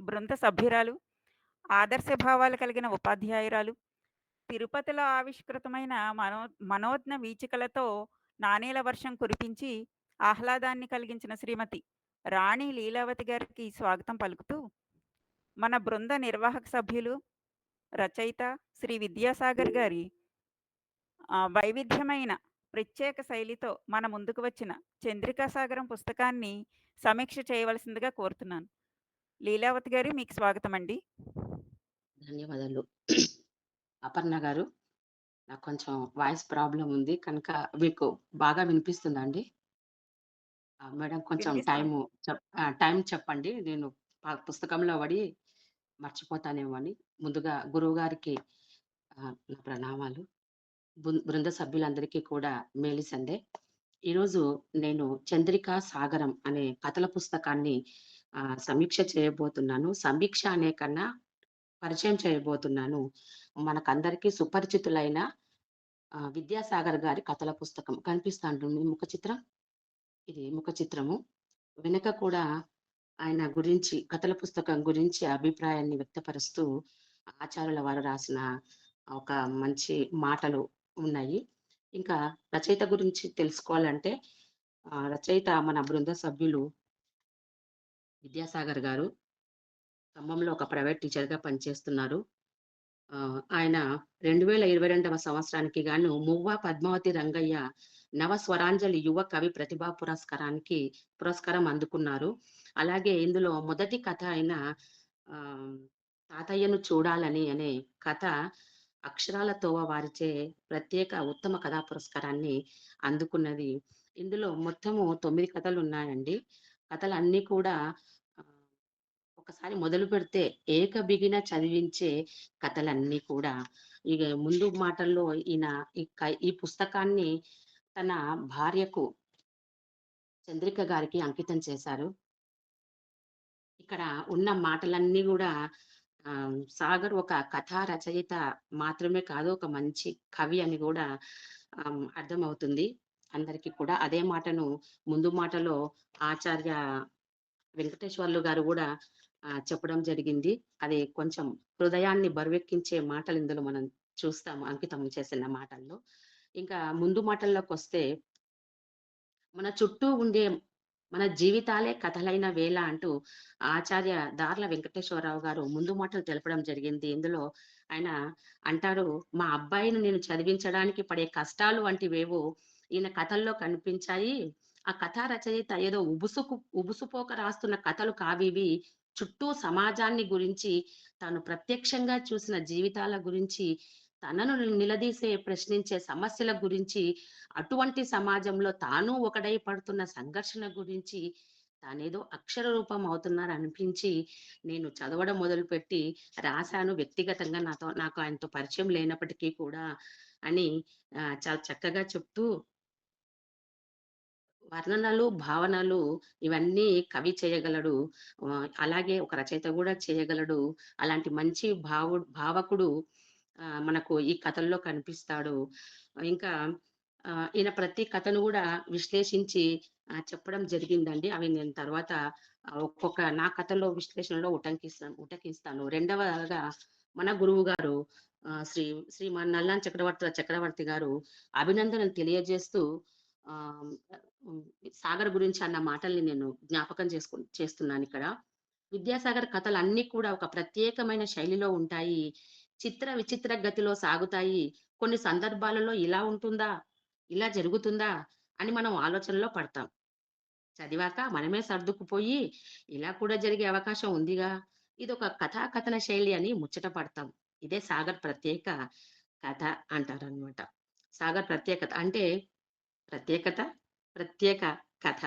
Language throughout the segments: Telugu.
బృంద సభ్యురాలు ఆదర్శ భావాలు కలిగిన ఉపాధ్యాయురాలు తిరుపతిలో ఆవిష్కృతమైన మనో మనోజ్ఞ వీచికలతో నాణేల వర్షం కురిపించి ఆహ్లాదాన్ని కలిగించిన శ్రీమతి రాణి లీలావతి గారికి స్వాగతం పలుకుతూ మన బృంద నిర్వాహక సభ్యులు రచయిత శ్రీ విద్యాసాగర్ గారి వైవిధ్యమైన ప్రత్యేక శైలితో మన ముందుకు వచ్చిన చంద్రికాసాగరం పుస్తకాన్ని సమీక్ష చేయవలసిందిగా కోరుతున్నాను. లీలావతి గారు మీకు స్వాగతం అండి ధన్యవాదాలు. అపర్ణ గారు నాకు కొంచెం వాయిస్ ప్రాబ్లం ఉంది. కనుక మీకు బాగా వినిపిస్తుందా అండి? మేడం కొంచెం వినిపిస్తుంది. టైం చెప్పండి. నేను పుస్తకంలో పడి మర్చిపోతానేమో అని. ముందుగా గురువు గారికి నా ప్రణామాలు. బృంద సభ్యులందరికీ కూడా మేలి సందే. ఈరోజు నేను చంద్రికా సాగరం అనే కథల పుస్తకాన్ని సమీక్ష చేయబోతున్నాను. సమీక్ష అనే కన్నా పరిచయం చేయబోతున్నాను. మనకందరికీ సుపరిచితులైన విద్యాసాగర్ గారి కథల పుస్తకం కనిపిస్తా ఉంటుంది ముఖ చిత్రం ఇది ముఖ చిత్రము. వెనక కూడా ఆయన గురించి కథల పుస్తకం గురించి అభిప్రాయాన్ని వ్యక్తపరుస్తూ ఆచార్యుల వారు రాసిన ఒక మంచి మాటలు ఉన్నాయి. ఇంకా రచయిత గురించి తెలుసుకోవాలంటే రచయిత మన బృంద సభ్యులు విద్యాసాగర్ గారు ఖమ్మంలో ఒక ప్రైవేట్ టీచర్గా పనిచేస్తున్నారు. ఆ, ఆయన రెండు వేల ఇరవై రెండవ సంవత్సరానికి గాను మువ్వ పద్మావతి రంగయ్య నవ స్వరాంజలి యువ కవి ప్రతిభా పురస్కారానికి పురస్కారం అందుకున్నారు. అలాగే ఇందులో మొదటి కథ అయిన ఆ, తాతయ్యను చూడాలని అనే కథ అక్షరాలతో వారిచే ప్రత్యేక ఉత్తమ కథా పురస్కారాన్ని అందుకున్నది. ఇందులో మొత్తము తొమ్మిది కథలు ఉన్నాయండి కథలు అన్ని కూడా ఒకసారి మొదలు పెడితే ఏక బిగిన చదివించే కథలన్నీ కూడా. ఇక ముందు మాటల్లో ఈయన ఈ ఈ పుస్తకాన్ని తన భార్యకు చంద్రిక గారికి అంకితం చేశారు. ఇక్కడ ఉన్న మాటలన్నీ కూడా సాగర్ ఒక కథా రచయిత మాత్రమే కాదు ఒక మంచి కవి అని కూడా అర్థమవుతుంది. అందరికీ కూడా అదే మాటను ముందు మాటలో ఆచార్య వెంకటేశ్వర్లు గారు కూడా చెప్పడం జరిగింది. అది కొంచెం హృదయాన్ని బరువెక్కించే మాటలు ఇందులో మనం చూస్తాము అంకితం చేసిన మాటల్లో. ఇంకా ముందు మాటల్లోకి వస్తే మన చుట్టూ ఉండే మన జీవితాలే కథలైన వేళ అంటూ ఆచార్య దార్ల వెంకటేశ్వరరావు గారు ముందు మాటలు తెలపడం జరిగింది. ఇందులో ఆయన అంటారు మా అబ్బాయిని నేను చదివించడానికి పడే కష్టాలు వంటివేవో ఈయన కథల్లో కనిపించాయి. ఆ కథా రచయిత ఏదో ఉబుసుకు ఉబుసుపోక రాస్తున్న కథలు కావివి. చుట్టూ సమాజాన్ని గురించి తాను ప్రత్యక్షంగా చూసిన జీవితాల గురించి తనను నిలదీసే ప్రశ్నించే సమస్యల గురించి అటువంటి సమాజంలో తాను ఒకడై పడుతున్న సంఘర్షణ గురించి తానేదో అక్షర రూపం అవుతున్నారు అనిపించి నేను చదవడం మొదలుపెట్టి రాశాను వ్యక్తిగతంగా నాతో నాకు ఆయనతో పరిచయం లేనప్పటికీ కూడా అని చాలా చక్కగా చెప్తూ వర్ణనలు భావనలు ఇవన్నీ కవి చేయగలడు. అలాగే ఒక రచయిత కూడా చేయగలడు. అలాంటి మంచి భావు భావకుడు మనకు ఈ కథల్లో కనిపిస్తాడు. ఇంకా ఈయన ప్రతి కథను కూడా విశ్లేషించి చెప్పడం జరిగిందండి. అవి నేను తర్వాత ఒక్కొక్క నా కథలో విశ్లేషణలో ఉటంకిస్తాను ఉటకిస్తాను. రెండవగా మన గురువు గారు శ్రీ శ్రీ శ్రీమాన్ నల్లాన్ చక్రవర్తుల చక్రవర్తి గారు అభినందనలు తెలియజేస్తూ సాగర్ గురించి అన్న మాటల్ని నేను జ్ఞాపకం చేసుకు చేస్తున్నాను ఇక్కడ విద్యాసాగర్ కథలు అన్ని కూడా ఒక ప్రత్యేకమైన శైలిలో ఉంటాయి చిత్ర విచిత్ర గతిలో సాగుతాయి కొన్ని సందర్భాలలో ఇలా ఉంటుందా? ఇలా జరుగుతుందా? అని మనం ఆలోచనలో పడతాం. చదివాక మనమే సర్దుకుపోయి ఇలా కూడా జరిగే అవకాశం ఉందిగా! ఇది కథా కథన శైలి అని ముచ్చట పడతాం. ఇదే 'సాగర్' ప్రత్యేక కథ అంటారనమాట. 'సాగర్' ప్రత్యేకత అంటే ప్రత్యేకత, ప్రత్యేక కథ.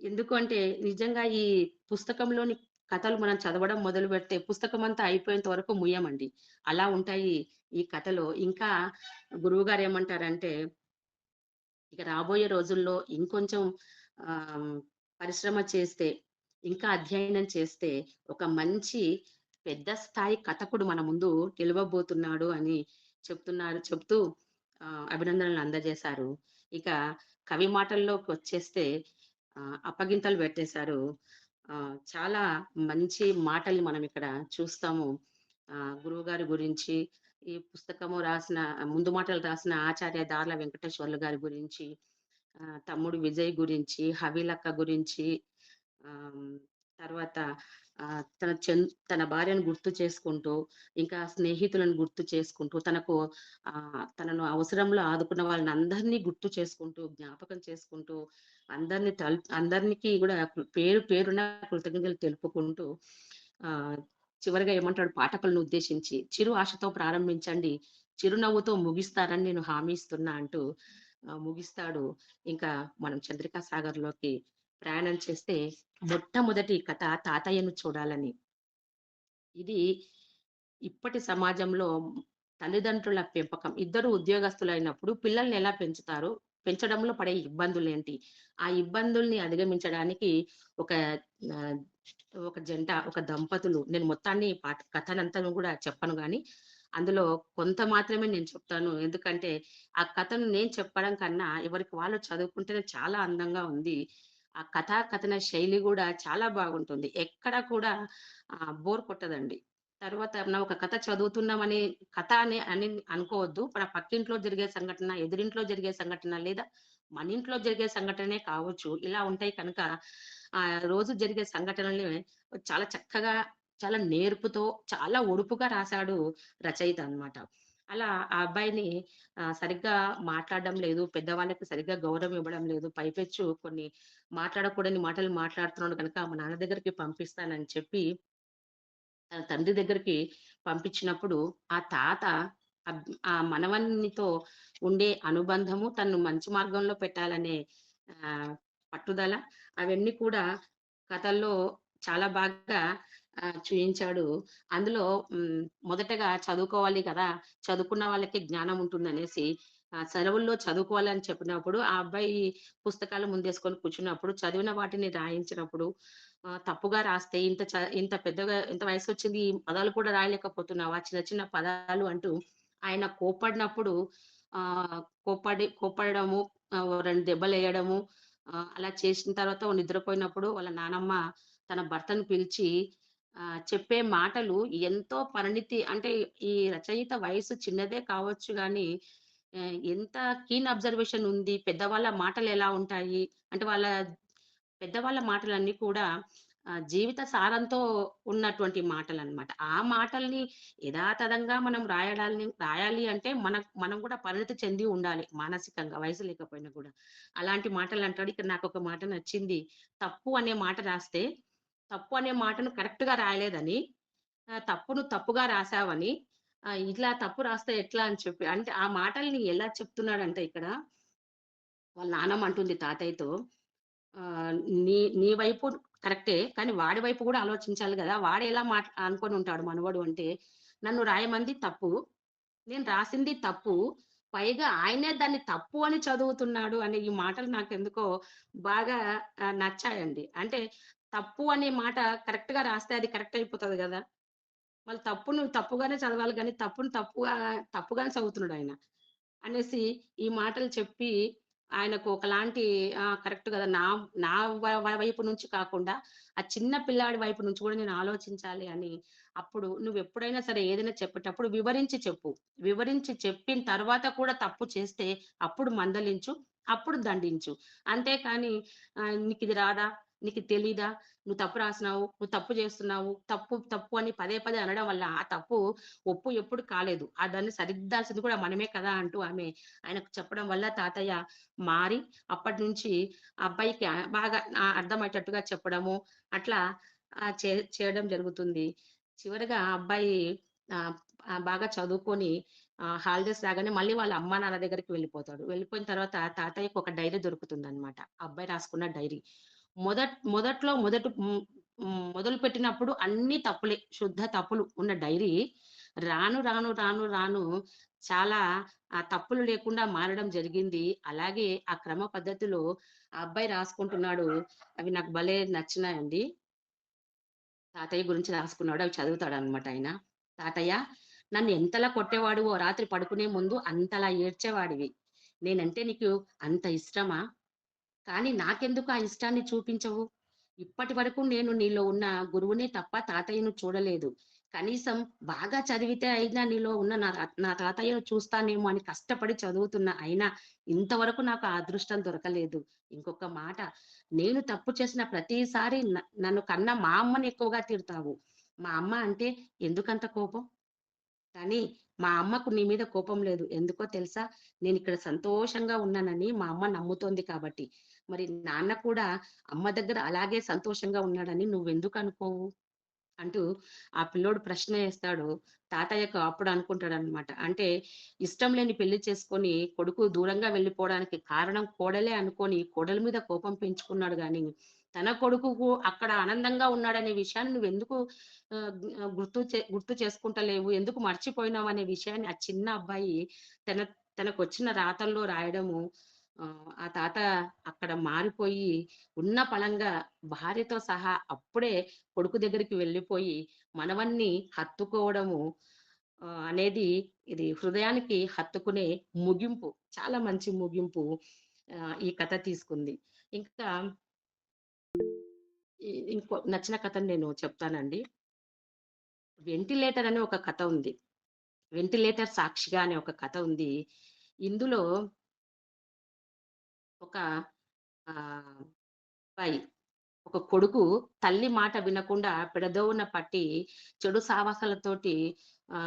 ఎందుకంటే నిజంగా ఈ పుస్తకంలోని కథలు మనం చదవడం మొదలు పెడితే పుస్తకం అంతా అయిపోయేంత వరకు ముయ్యమండి. అలా ఉంటాయి ఈ కథలో. ఇంకా గురువుగారు ఏమంటారంటే ఇక రాబోయే రోజుల్లో ఇంకొంచెం పరిశ్రమ చేస్తే, ఇంకా అధ్యయనం చేస్తే ఒక మంచి పెద్ద స్థాయి కథకుడు మన ముందు నిలవబోతున్నాడు అని చెప్తున్నారు. చెప్తూ అభినందనలు అందజేశారు. ఇక కవి మాటల్లోకి వచ్చేస్తే అప్పగింతలు పెట్టేశారు. చాలా మంచి మాటలు మనం ఇక్కడ చూస్తాము. గురువు గురువుగారి గురించి, ఈ పుస్తకము రాసిన ముందు మాటలు రాసిన ఆచార్య దార్ల వెంకటేశ్వర్లు గారి గురించి, తమ్ముడు విజయ్ గురించి, హవీలక్క గురించి, తర్వాత తన చెన్ తన భార్యను గుర్తు చేసుకుంటూ, ఇంకా స్నేహితులను గుర్తు చేసుకుంటూ, తనకు ఆ తనను అవసరంలో ఆదుకున్న వాళ్ళని అందరినీ గుర్తు చేసుకుంటూ, జ్ఞాపకం చేసుకుంటూ, అందరిని తల్ అందరికి కూడా పేరు పేరున కృతజ్ఞతలు తెలుపుకుంటూ ఆ చివరిగా ఏమంటాడు పాఠకులను ఉద్దేశించి, "చిరు ఆశతో ప్రారంభించండి. చిరునవ్వుతో ముగిస్తారని నేను హామీ ఇస్తున్నా" అంటూ ముగిస్తాడు. ఇంకా మనం 'చంద్రికా సాగర్‌లోకి' ప్రయాణం చేస్తే మొట్టమొదటి కథ 'తాతయ్యను చూడాలని'. ఇది ఇప్పటి సమాజంలో తల్లిదండ్రుల పెంపకం. ఇద్దరు ఉద్యోగస్తులైనప్పుడు పిల్లల్ని ఎలా పెంచుతారు? పెంచడంలో పడే ఇబ్బందులు ఏంటి ఆ ఇబ్బందుల్ని అధిగమించడానికి ఒక ఒక జంట, ఒక దంపతులు నేను మొత్తాన్ని పాట కథనంతను కూడా చెప్పను కానీ అందులో కొంత మాత్రమే నేను చెప్తాను. ఎందుకంటే, ఆ కథను నేను చెప్పడం కన్నా ఎవరికి వాళ్ళు చదువుకుంటేనే చాలా అందంగా ఉంది. ఆ కథా కథన శైలి కూడా చాలా బాగుంటుంది. ఎక్కడ కూడా బోర్ కొట్టదండి. తర్వాత మనం ఒక కథ చదువుతున్నామని కథ అని అని అనుకోవద్దు. మన పక్కింట్లో జరిగే సంఘటన, ఎదురింట్లో జరిగే సంఘటన లేదా మన ఇంట్లో జరిగే సంఘటనే కావచ్చు. ఇలా ఉంటాయి కనుక ఆ రోజు జరిగే సంఘటనల్ని చాలా చక్కగా, చాలా నేర్పుతో, చాలా ఒడుపుగా రాశాడు రచయిత అన్నమాట. అలా ఆ అబ్బాయిని సరిగ్గా మాట్లాడడం లేదు. పెద్దవాళ్ళకి సరిగ్గా గౌరవం ఇవ్వడం లేదు. పైపెచ్చు కొన్ని మాట్లాడకూడని మాటలు మాట్లాడుతున్నాడు కనుక మా నాన్న దగ్గరికి పంపిస్తానని చెప్పి తన తండ్రి దగ్గరికి పంపించినప్పుడు ఆ తాత ఆ మనవన్నితో ఉండే అనుబంధము, తను మంచి మార్గంలో పెట్టాలనే ఆ పట్టుదల అవన్నీ కూడా కథల్లో చాలా బాగా చూయించాడు. అందులో మొదటగా చదువుకోవాలి కదా! చదువుకున్న వాళ్ళకి జ్ఞానం ఉంటుందనేసి సెలవుల్లో చదువుకోవాలని చెప్పినప్పుడు ఆ అబ్బాయి పుస్తకాలు ముందేసుకొని కూర్చున్నప్పుడు, చదివిన వాటిని రాయించినప్పుడు తప్పుగా రాస్తే ఇంత ఇంత పెద్దగా ఇంత వయసొచ్చింది ఈ పదాలు కూడా రాయలేకపోతున్నావా? చిన్న చిన్న పదాలు అంటూ ఆయన కోప్పడినప్పుడు ఆ కోపడి కోప్పడము, ఆహ్, ఓ 2 దెబ్బలేయడము, అలా చేసిన తర్వాత నిద్రపోయినప్పుడు వాళ్ళ నానమ్మ తన భర్తను పిలిచి చెప్పే మాటలు ఎంతో పరిణితి అంటే ఈ రచయిత వయసు చిన్నదే కావచ్చు కానీ ఎంత కీన్ అబ్జర్వేషన్ ఉంది. పెద్దవాళ్ళ ఎలా ఉంటాయి? అంటే వాళ్ళ పెద్దవాళ్ళ మాటలన్నీ కూడా జీవిత సారంతో ఉన్నటువంటి మాటలు అనమాట ఆ మాటల్ని యథాతథంగా మనం రాయడాలని రాయాలి అంటే మన మనం కూడా పరిణితి చెంది ఉండాలి మానసికంగా వయసు లేకపోయినా కూడా అలాంటి మాటలు అంటాడు ఇక్కడ నాకు ఒక మాట నచ్చింది. తప్పు అనే మాట రాస్తే, తప్పు అనే మాటను కరెక్ట్‌గా రాయలేదని, తప్పును తప్పుగా రాసావని, ఇట్లా తప్పు రాస్తే ఎట్లా అని చెప్పి అంటే ఆ మాటల్ని ఎలా చెప్తున్నాడంటే ఇక్కడ వాళ్ళ నానమ్మ అంటుంది తాతయ్యతో నీ నీ వైపు కరెక్టే. కానీ వాడి వైపు కూడా ఆలోచించాలి కదా వాడే ఎలా మాట అనుకొని ఉంటాడు మనవడు అంటే, నన్ను రాయమంది తప్పు. నేను రాసింది తప్పు. పైగా ఆయనే దాన్ని తప్పు అని చదువుతున్నాడు అనే ఈ మాటలు నాకు ఎందుకో బాగా నచ్చాయండి. అంటే తప్పు అనే మాట కరెక్ట్గా రాస్తే అది కరెక్ట్ అయిపోతుంది కదా మళ్ళీ తప్పును తప్పుగానే చదవాలి కానీ తప్పును తప్పుగా తప్పుగానే చదువుతున్నాడు ఆయన అనేసి ఈ మాటలు చెప్పి ఆయనకు ఒకలాంటి కరెక్ట్ కదా నా నా వ వైపు నుంచి కాకుండా, ఆ చిన్న పిల్లాడి వైపు నుంచి కూడా నేను ఆలోచించాలి అని, అప్పుడు నువ్వు ఎప్పుడైనా సరే ఏదైనా చెప్పేటప్పుడు వివరించి చెప్పు. వివరించి చెప్పిన తర్వాత కూడా తప్పు చేస్తే అప్పుడు మందలించు. అప్పుడు దండించు. అంతేకాని నీకు ఇది రాదా? నీకు తెలీదా? నువ్వు తప్పు రాసినావు నువ్వు తప్పు చేస్తున్నావు తప్పు తప్పు అని పదే పదే అనడం వల్ల ఆ తప్పు ఒప్పు ఎప్పుడు కాలేదు. ఆ దాన్ని సరిద్దాల్సింది కూడా మనమే కదా అంటూ ఆమె ఆయనకు చెప్పడం వల్ల తాతయ్య మారి అప్పటి నుంచి అబ్బాయికి బాగా అర్థమయ్యేటట్టుగా చెప్పడము అట్లా ఆ చే చేయడం జరుగుతుంది. చివరిగా అబ్బాయి బాగా చదువుకొని హాలిడేస్ రాగానే మళ్ళీ వాళ్ళ అమ్మా నాన్న దగ్గరికి వెళ్ళిపోతాడు. వెళ్ళిపోయిన తర్వాత తాతయ్యకు ఒక డైరీ దొరుకుతుంది అనమాట అబ్బాయి రాసుకున్న డైరీ. మొదట్ మొదట్లో మొదటి మొదలు పెట్టినప్పుడు అన్ని తప్పులే శుద్ధ తప్పులు ఉన్న డైరీ రాను రాను రాను రాను చాలా ఆ తప్పులు లేకుండా మారడం జరిగింది. అలాగే ఆ క్రమ పద్ధతిలో ఆ అబ్బాయి రాసుకుంటున్నాడు. అవి నాకు భలే నచ్చినాయండి. తాతయ్య గురించి రాసుకున్నాడు. అవి చదువుతాడు అనమాట ఆయన. తాతయ్య నన్ను ఎంతలా కొట్టేవాడు ఓ రాత్రి పడుకునే ముందు అంతలా ఏడ్చేవాడివి. నేనంటే నీకు అంత ఇష్టమా? కానీ నాకెందుకు ఆ ఇష్టాన్ని చూపించవు? ఇప్పటి వరకు నేను నీలో ఉన్న గురువునే తప్ప తాతయ్యను చూడలేదు. కనీసం బాగా చదివితే అయినా నీలో ఉన్న నా నా తాతయ్యను చూస్తానేమో అని కష్టపడి చదువుతున్నా అయినా ఇంతవరకు నాకు ఆ అదృష్టం దొరకలేదు. ఇంకొక మాట నేను తప్పు చేసిన ప్రతిసారి న- నన్ను కన్నా మా అమ్మని ఎక్కువగా తిడతావు. మా అమ్మ అంటే ఎందుకంత కోపం? కానీ మా అమ్మకు నీ మీద కోపం లేదు. ఎందుకో తెలుసా? నేను ఇక్కడ సంతోషంగా ఉన్నానని మా అమ్మ నమ్ముతోంది కాబట్టి. మరి నాన్న కూడా అమ్మ దగ్గర అలాగే సంతోషంగా ఉన్నాడని నువ్వెందుకు అనుకోవు? అంటూ ఆ పిల్లోడు ప్రశ్న వేస్తాడు. తాతయ్యకు అప్పుడు అనుకుంటాడు అనమాట అంటే ఇష్టం లేని పెళ్ళి చేసుకొని కొడుకు దూరంగా వెళ్ళిపోవడానికి కారణం కోడలే అనుకొని కోడల మీద కోపం పెంచుకున్నాడు గాని తన కొడుకుకు అక్కడ ఆనందంగా ఉన్నాడనే విషయాన్ని నువ్వు ఎందుకు గుర్తు చే గుర్తు చేసుకుంటలేవు? ఎందుకు మర్చిపోయినావు? అనే విషయాన్ని ఆ చిన్న అబ్బాయి తన తనకు వచ్చిన రాతల్లో రాయడము ఆ, తాత అక్కడ మారిపోయి ఉన్న పలంగా భార్యతో సహా అప్పుడే కొడుకు దగ్గరికి వెళ్ళిపోయి మనవన్ని హత్తుకోవడము అనేది ఇది హృదయానికి హత్తుకునే ముగింపు చాలా మంచి ముగింపు ఈ కథ తీసుకుంది. ఇంకా ఇంకో నచ్చిన కథను నేను చెప్తానండి. వెంటిలేటర్ అనే ఒక కథ ఉంది. వెంటిలేటర్ సాక్షిగా అనే ఒక కథ ఉంది. ఇందులో ఒక పై ఒక కొడుకు తల్లి మాట వినకుండా పెడదోవున పట్టి చెడు సావాసాలతోటి ఆ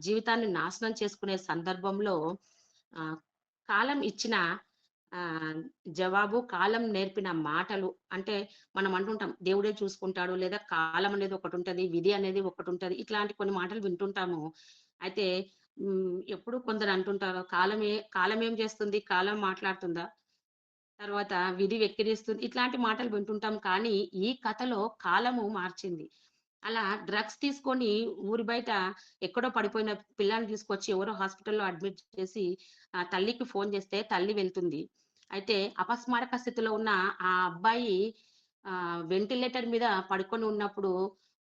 జీవితాన్ని నాశనం చేసుకునే సందర్భంలో ఆ కాలం ఇచ్చిన ఆ జవాబు కాలం నేర్పిన మాటలు అంటే మనం అంటుంటాం దేవుడే చూసుకుంటాడు లేదా కాలం అనేది ఒకటి ఉంటుంది విధి అనేది ఒకటి ఉంటుంది ఇట్లాంటి కొన్ని మాటలు వింటుంటాము. అయితే ఎప్పుడు కొందరు అంటుంటారు కాలమే కాలం ఏం చేస్తుంది? కాలం మాట్లాడుతుందా? తర్వాత విధి వెక్కిరిస్తుంది ఇట్లాంటి మాటలు వింటుంటాం. కానీ ఈ కథలో కాలము మార్చింది. అలా డ్రగ్స్ తీసుకొని ఊరి బయట ఎక్కడో పడిపోయిన పిల్లల్ని తీసుకొచ్చి ఎవరో హాస్పిటల్లో అడ్మిట్ చేసి ఆ తల్లికి ఫోన్ చేస్తే తల్లి వెళ్తుంది. అయితే అపస్మారక స్థితిలో ఉన్న ఆ అబ్బాయి ఆ వెంటిలేటర్ మీద పడుకొని ఉన్నప్పుడు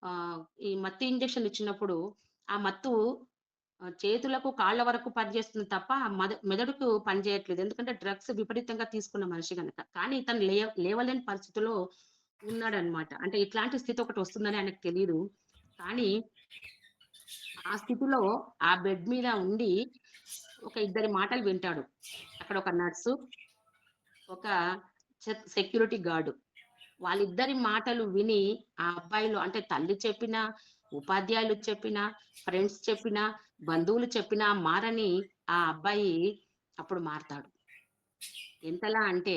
ఆ ఈ మత్తు ఇంజెక్షన్ ఇచ్చినప్పుడు ఆ మత్తు చేతులకు కాళ్ళ వరకు పనిచేస్తుంది తప్ప ఆ మద మెదడుకు పనిచేయట్లేదు. ఎందుకంటే డ్రగ్స్ విపరీతంగా తీసుకున్న మనిషి కనుక కానీ తను లే లేవలేని పరిస్థితిలో ఉన్నాడనమాట. అంటే ఇట్లాంటి స్థితి ఒకటి వస్తుందని ఆయనకు తెలియదు కానీ ఆ స్థితిలో ఆ బెడ్ మీద ఉండి ఒక ఇద్దరి మాటలు వింటాడు. అక్కడ ఒక నర్సు ఒక సెక్యూరిటీ గార్డు. వాళ్ళిద్దరి మాటలు విని ఆ అబ్బాయిలు అంటే తల్లి చెప్పినా ఉపాధ్యాయులు చెప్పినా ఫ్రెండ్స్ చెప్పినా బంధువులు చెప్పినా మారని ఆ అబ్బాయి అప్పుడు మారతాడు. ఎంతలా అంటే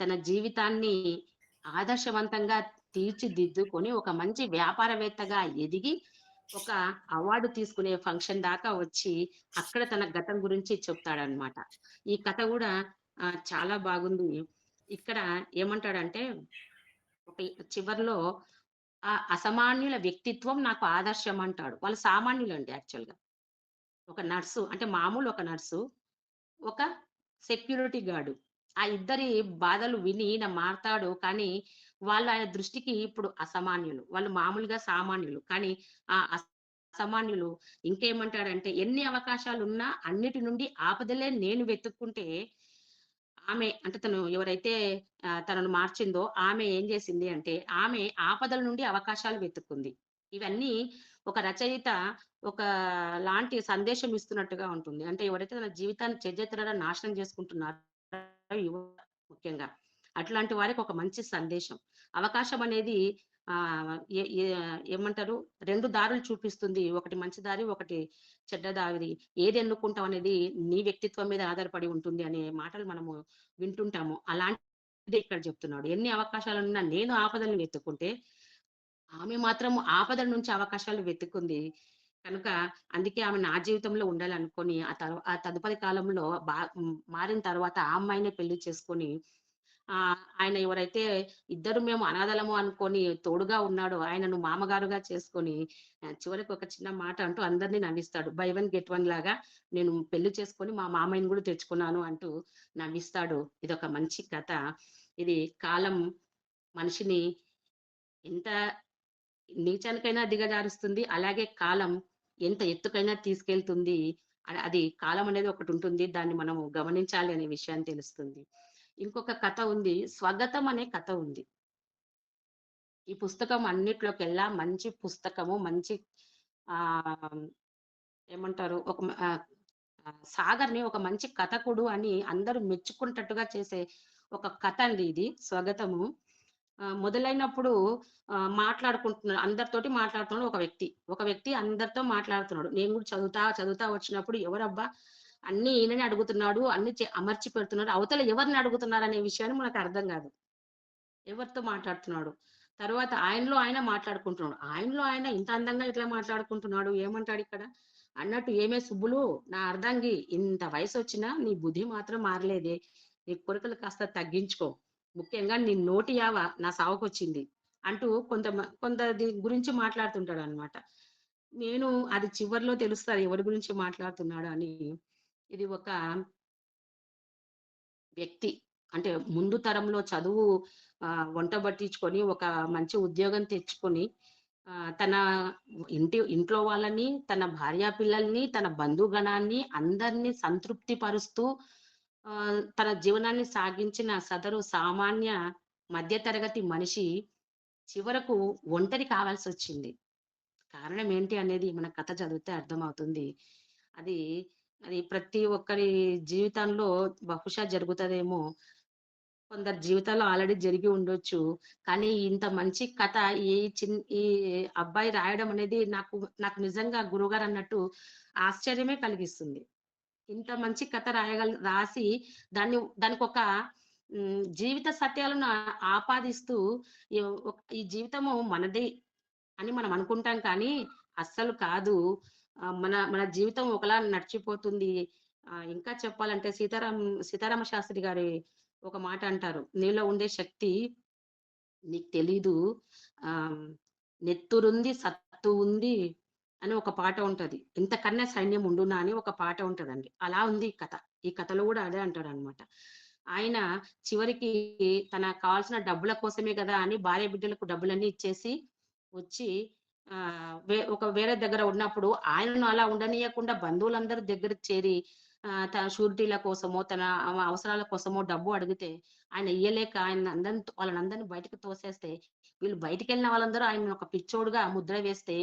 తన జీవితాన్ని ఆదర్శవంతంగా తీర్చిదిద్దుకొని ఒక మంచి వ్యాపారవేత్తగా ఎదిగి ఒక అవార్డు తీసుకునే ఫంక్షన్ దాకా వచ్చి అక్కడ తన గతం గురించి చెప్తాడనమాట ఈ కథ కూడా చాలా బాగుంది. ఇక్కడ ఏమంటాడంటే ఒక చివర్లో ఆ అసామాన్యుల వ్యక్తిత్వం నాకు ఆదర్శం అంటాడు. వాళ్ళు సామాన్యులు అండి యాక్చువల్గా ఒక నర్సు అంటే మామూలు ఒక నర్సు ఒక సెక్యూరిటీ గార్డు. ఆ ఇద్దరి బాధలు విని ఈయన మారతాడు కానీ వాళ్ళు ఆయన దృష్టికి ఇప్పుడు అసామాన్యులు. వాళ్ళు మామూలుగా సామాన్యులు. కానీ ఆ అసామాన్యులు ఇంకేమంటాడంటే ఎన్ని అవకాశాలు ఉన్నా అన్నిటి నుండి ఆపదలే నేను వెతుక్కుంటే ఆమె అంటే తను ఎవరైతే తనను మార్చిందో ఆమె ఏం చేసింది అంటే ఆమె ఆపదల నుండి అవకాశాలు వెతుక్కుంది. ఇవన్నీ ఒక రచయిత ఒక లాంటి సందేశం ఇస్తున్నట్టుగా ఉంటుంది అంటే ఎవరైతే తన జీవితాన్ని చెజ్జెత్తర నాశనం చేసుకుంటున్నారో యువ ముఖ్యంగా అట్లాంటి వారికి ఒక మంచి సందేశం. అవకాశం అనేది ఆ ఏమంటారు రెండు దారులు చూపిస్తుంది. ఒకటి మంచి దారి, ఒకటి చెడ్డ దారి. ఏది ఎన్నుకుంటాం అనేది నీ వ్యక్తిత్వం మీద ఆధారపడి ఉంటుంది అనే మాటలు మనము వింటుంటాము. అలాంటిది ఇక్కడ చెప్తున్నాడు. ఎన్ని అవకాశాలు ఉన్నా నేను ఆపదలను వెతుక్కుంటే, ఆమె మాత్రం ఆపద నుంచి అవకాశాలు వెతుక్కుంది. కనుక అందుకే ఆమె నా జీవితంలో ఉండాలనుకొని ఆ తర్వా ఆ తదుపరి కాలంలో బా మారిన తర్వాత ఆ అమ్మాయినే పెళ్ళి చేసుకొని ఆ ఆయన ఎవరైతే ఇద్దరు మేము అనాథలము అనుకొని తోడుగా ఉన్నాడో ఆయనను మామగారుగా చేసుకొని చివరికి ఒక చిన్న మాట అంటూ అందరిని నవ్విస్తాడు. బై వన్ గెట్ వన్ లాగా నేను పెళ్ళి చేసుకొని మా మామయ్యని కూడా తెచ్చుకున్నాను అంటూ నవ్విస్తాడు. ఇదొక మంచి కథ. ఇది కాలం మనిషిని ఎంత నీచానికైనా దిగజారుస్తుంది. అలాగే కాలం ఎంత ఎత్తుకైనా తీసుకెళ్తుంది. అది కాలం అనేది ఒకటి ఉంటుంది దాన్ని మనము గమనించాలి అనే విషయాన్ని తెలుస్తుంది. ఇంకొక కథ ఉంది. 'స్వగతం' అనే కథ ఉంది. ఈ పుస్తకం అన్నిట్లోకెల్లా మంచి పుస్తకము. మంచి ఆ ఏమంటారు ఒక సాగర్‌ని ఒక మంచి కథకుడు అని అందరూ మెచ్చుకుంటట్టుగా చేసే ఒక కథ అండి ఇది 'స్వగతము.' మొదలైనప్పుడు మాట్లాడుకుంటున్నాడు. అందరితోటి మాట్లాడుతున్నాడు ఒక వ్యక్తి. ఒక వ్యక్తి అందరితో మాట్లాడుతున్నాడు. నేను కూడా చదువుతా, చదువుతా వచ్చినప్పుడు ఎవరబ్బా! అన్ని ఈయనని అడుగుతున్నాడు. అన్ని అమర్చి పెడుతున్నాడు. అవతల ఎవరిని అడుగుతున్నారనే విషయాన్ని మనకు అర్థం కాదు ఎవరితో మాట్లాడుతున్నాడు. తర్వాత ఆయనలో ఆయన మాట్లాడుకుంటున్నాడు. ఆయనలో ఆయన ఇంత అందంగా ఇట్లా మాట్లాడుకుంటున్నాడు? ఏమంటాడు ఇక్కడ అన్నట్టు "ఏమే సుబ్బులు నా అర్ధాంగి ఇంత వయసు వచ్చినా నీ బుద్ధి మాత్రం మారలేదే. నీ కొరికలు కాస్త తగ్గించుకో. ముఖ్యంగా నీ నోటి యావ నా సావుకొచ్చింది." అంటూ కొంత కొంత దీని గురించి మాట్లాడుతుంటాడనమాట. నేను అది చివర్లో తెలుస్తుంది ఎవరి గురించి మాట్లాడుతున్నాడు అని. ఇది ఒక వ్యక్తి అంటే ముందు తరంలో చదువు వంట పట్టించుకొని ఒక మంచి ఉద్యోగం తెచ్చుకొని తన ఇంటి ఇంట్లో వాళ్ళని, తన భార్యా పిల్లల్ని, తన బంధుగణాన్ని అందరిని సంతృప్తి పరుస్తూ తన జీవనాన్ని సాగించిన సదరు సామాన్య మధ్య తరగతి మనిషి చివరకు ఒంటరి కావాల్సి వచ్చింది కారణం ఏంటి అనేది మన కథ చదివితే అర్థమవుతుంది. అది అది ప్రతి ఒక్కరి జీవితంలో బహుశా జరుగుతుందేమో కొందరు జీవితాల్లో ఆల్రెడీ జరిగి ఉండొచ్చు. కానీ ఇంత మంచి కథ ఈ చిన్ ఈ అబ్బాయి రాయడం అనేది నాకు నాకు నిజంగా గురువుగారన్నట్టు ఆశ్చర్యమే కలిగిస్తుంది. ఇంత మంచి కథ రాయగల రాసి దాన్ని దానికొక ఒక జీవిత సత్యాలను ఆపాదిస్తూ ఈ ఈ జీవితము మనదే అని మనం అనుకుంటాం కానీ అస్సలు కాదు. మన మన జీవితం ఒకలా నడిచిపోతుంది. ఇంకా చెప్పాలంటే సీతారాం సీతారామ శాస్త్రి గారి ఒక మాట అంటారు. "నీలో ఉండే శక్తి నీకు తెలీదు. ఆహ్, నెత్తురుంది సత్తు ఉంది" అని ఒక పాట ఉంటది. "ఇంతకన్నా సైన్యం ఉండునా" అని ఒక పాట ఉంటదండి. అలా ఉంది ఈ కథ. ఈ కథలో కూడా అదే అంటాడనమాట. ఆయన చివరికి తనకు కావాల్సిన డబ్బుల కోసమే కదా అని భార్య బిడ్డలకు డబ్బులన్నీ ఇచ్చేసి వచ్చి ఆ ఒక వేరే దగ్గర ఉన్నప్పుడు ఆయనను అలా ఉండనీయకుండా బంధువులందరూ దగ్గర చేరి తన షూరిటీల కోసమో, తన అవసరాల కోసమో డబ్బు అడిగితే ఆయన ఇయ్యలేక ఆయన అందరిని వాళ్ళనందరిని బయటకు తోసేస్తే వీళ్ళు బయటికెళ్ళిన వాళ్ళందరూ ఆయన ఒక పిచ్చోడుగా ముద్ర వేస్తే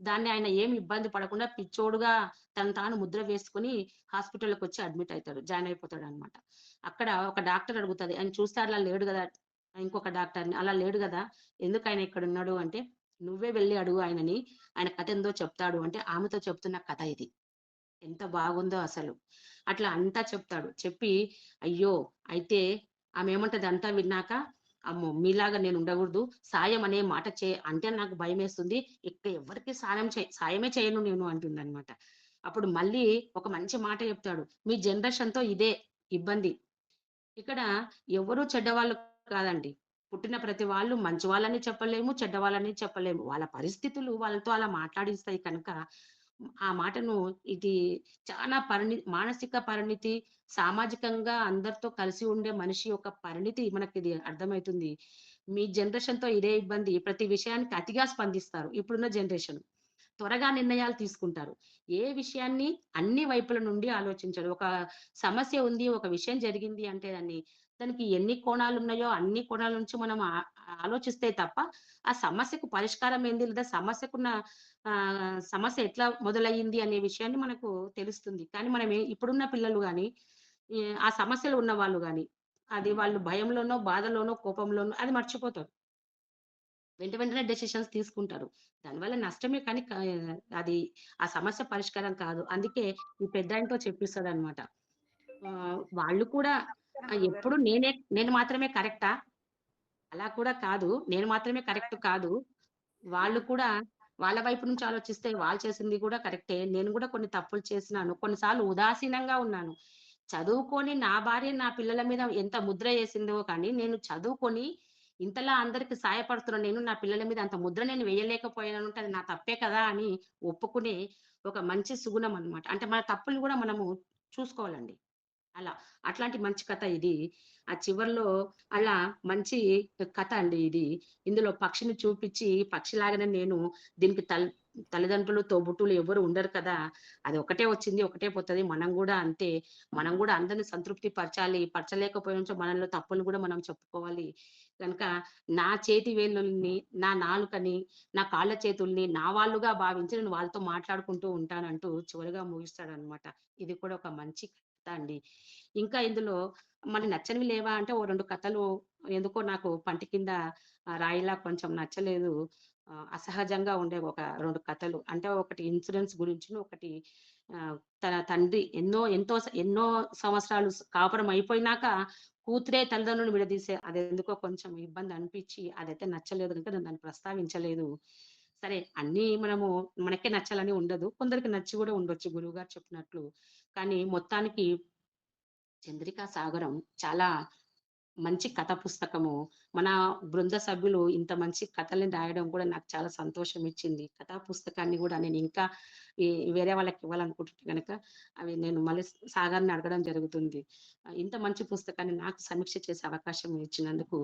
దాన్ని ఆయన ఏమి ఇబ్బంది పడకుండా పిచ్చోడుగా తను తాను ముద్ర వేసుకుని హాస్పిటల్కి వచ్చి అడ్మిట్ అవుతాడు జాయిన్ అయిపోతాడు అనమాట అక్కడ ఒక డాక్టర్ అడుగుతుంది ఆయన చూస్తే అలా లేడు కదా ఇంకొక డాక్టర్‌ని. "అలా లేడు కదా ఎందుకైనా ఇక్కడ ఉన్నాడు అంటే, "నువ్వే వెళ్ళి అడుగు ఆయనని. ఆయన కథ ఎందో చెప్తాడు" అంటే ఆమెతో చెప్తున్న కథ ఇది. ఎంత బాగుందో అసలు. అట్లా అంతా చెప్తాడు. చెప్పి అయ్యో! అయితే ఆమె ఏమంటది అంతా విన్నాక, అమ్మో! మీలాగా నేను ఉండకూడదు. సాయం అనే మాట చే అంటే నాకు భయమేస్తుంది. ఇక్కడ ఎవరికి సాయం చే సాయమే చేయను నేను అంటుందన్నమాట. అప్పుడు మళ్ళీ ఒక మంచి మాట చెప్తాడు. మీ జనరేషన్‌తో ఇదే ఇబ్బంది. ఇక్కడ ఎవరు చెడ్డవాళ్ళు కాదండి. పుట్టిన ప్రతి వాళ్ళు మంచి వాళ్ళని చెప్పలేము, చెడ్డవాళ్ళని చెప్పలేము. వాళ్ళ పరిస్థితులు వాళ్ళతో అలా మాట్లాడిస్తాయి కనుక ఆ మాటను ఇది చాలా పరిణి మానసిక పరిణితి, సామాజికంగా అందరితో కలిసి ఉండే మనిషి యొక్క పరిణితి మనకిది అర్థమైతుంది. మీ జనరేషన్‌తో ఇదే ఇబ్బంది. ప్రతి విషయానికి అతిగా స్పందిస్తారు. ఇప్పుడున్న జనరేషన్. త్వరగా నిర్ణయాలు తీసుకుంటారు. ఏ విషయాన్ని అన్ని వైపుల నుండి ఆలోచించరు. ఒక సమస్య ఉంది, ఒక విషయం జరిగింది అంటే దాన్ని దానికి ఎన్ని కోణాలు ఉన్నాయో అన్ని కోణాల నుంచి మనం ఆలోచిస్తే తప్ప, ఆ సమస్యకు పరిష్కారం ఏంది? లేదా సమస్యకున్న ఆహ్, సమస్య ఎట్లా మొదలయ్యింది అనే విషయాన్ని మనకు తెలుస్తుంది. కానీ మనం ఇప్పుడున్న పిల్లలు గాని, ఈ ఆ సమస్యలు ఉన్నవాళ్ళు గాని, అది వాళ్ళు భయంలోనో, బాధలోనో, కోపంలోనో అది మర్చిపోతారు. వెంట వెంటనే డెసిషన్స్ తీసుకుంటారు. దానివల్ల నష్టమే కానీ అది ఆ సమస్య పరిష్కారం కాదు. అందుకే ఈ పెద్దాయనతో చెప్పిస్తాడనమాట. ఆహ్, వాళ్ళు కూడా ఎప్పుడు నేనే నేను మాత్రమే కరెక్టా? అలా కూడా కాదు. నేను మాత్రమే కరెక్ట్ కాదు. వాళ్ళు కూడా వాళ్ళ వైపు నుంచి ఆలోచిస్తే వాళ్ళు చేసింది కూడా కరెక్టే. నేను కూడా కొన్ని తప్పులు చేసినాను. కొన్నిసార్లు ఉదాసీనంగా ఉన్నాను. చదువుకొని నా భార్య నా పిల్లల మీద ఎంత ముద్ర ఏసిందో కానీ, నేను చదువుకొని ఇంతలా అందరికి సాయపడుతున్న నేను నా పిల్లల మీద అంత ముద్ర నేను వేయలేకపోయానంటే అది నా తప్పే కదా! అని ఒప్పుకునే ఒక మంచి సుగుణం అన్నమాట. అంటే మన తప్పుల్ని కూడా మనము చూసుకోవాలండి. అలా. అట్లాంటి మంచి కథ ఇది. ఆ చివర్లో అలా మంచి కథ అండి ఇది. ఇందులో పక్షిని చూపించి పక్షిలాగానే నేను దీనికి తల్ తల్లిదండ్రులు, తోబుట్టులు ఎవ్వరు ఉండరు కదా! అది ఒకటే వచ్చింది, ఒకటే పోతుంది మనం కూడా అంతే. మనం కూడా అందరిని సంతృప్తి పరచాలి. పరచలేకపోయిన మనలో తప్పులు కూడా మనం చెప్పుకోవాలి. కనుక నా చేతి వేలుల్ని నా నాలుకని, నా కాళ్ళ చేతుల్ని నా వాళ్ళుగా భావించి నేను వాళ్ళతో మాట్లాడుకుంటూ ఉంటానంటూ చివరిగా ముగిస్తాడు అనమాట ఇది కూడా ఒక మంచి చెప్తా అండి. ఇంకా ఇందులో మనకి నచ్చనివి లేవా అంటే ఓ రెండు కథలు ఎందుకో నాకు పంటి కింద రాయిలా కొంచెం నచ్చలేదు. అసహజంగా ఉండే ఒక రెండు కథలు. అంటే ఒకటి ఇన్సూరెన్స్ గురించి ఒకటి తన తండ్రి ఎన్నో ఎంతో ఎన్నో సంవత్సరాలు కాపురం అయిపోయినాక కూతురే తల్లిదండ్రులను విడదీసే అది ఎందుకో కొంచెం ఇబ్బంది అనిపించి అదైతే నచ్చలేదు గనుక నేను దాన్ని ప్రస్తావించలేదు. సరే అన్ని మనము మనకే నచ్చాలని ఉండదు. కొందరికి నచ్చి కూడా ఉండొచ్చు గురువుగారు చెప్పినట్లు. కానీ మొత్తానికి 'చంద్రికా సాగరం' చాలా మంచి కథ పుస్తకము. మన బృంద సభ్యులు ఇంత మంచి కథల్ని రాయడం కూడా నాకు చాలా సంతోషం ఇచ్చింది. కథా పుస్తకాన్ని కూడా నేను ఇంకా వేరే వాళ్ళకి ఇవ్వాలనుకుంటుంటే కనుక అవి నేను మళ్ళీ సాగరాన్ని సాగర్‌ని అడగడం జరుగుతుంది. ఇంత మంచి పుస్తకాన్ని నాకు సమీక్ష చేసే అవకాశం ఇచ్చినందుకు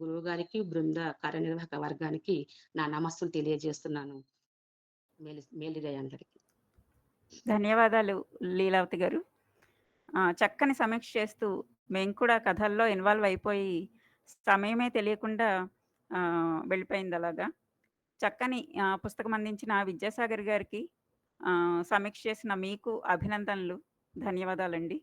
గురువు గారికి బృంద కార్యనిర్వాహక వర్గానికి నా నమస్సులు తెలియజేస్తున్నాను. మేలి మేలిరై అందరికి. ధన్యవాదాలు లీలావతి గారు. చక్కని సమీక్ష చేస్తూ మేము కూడా కథల్లో ఇన్వాల్వ్ అయిపోయి సమయమే తెలియకుండా వెళ్ళిపోయింది అలాగా చక్కని పుస్తకం అందించిన విద్యాసాగర్ గారికి సమీక్ష చేసిన మీకు అభినందనలు. ధన్యవాదాలండి.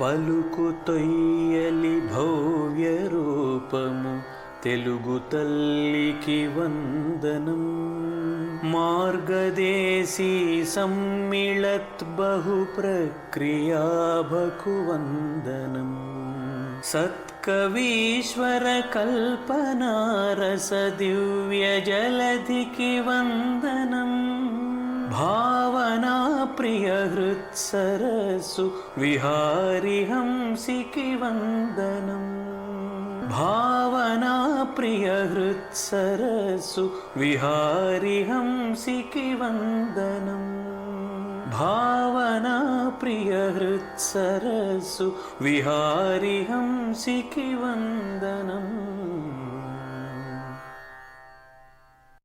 పలుకు తొయ్యలి భవ్య రూపము తెలుగు తల్లికి వందనం. మార్గదేశీ సమ్మిళత్ బహు ప్రక్రియాభకు వందనం సత్కవీశ్వర కల్పనారస దివ్య జలధికి వందనం. భావనా ప్రియ హృత్సరసు విహారి హంసికి వందనం. भावनाप्रियहृत्सरसु प्रियहृत्सरसु विहारिहं सिखिवन्दनं भावना प्रियहृत्सरसु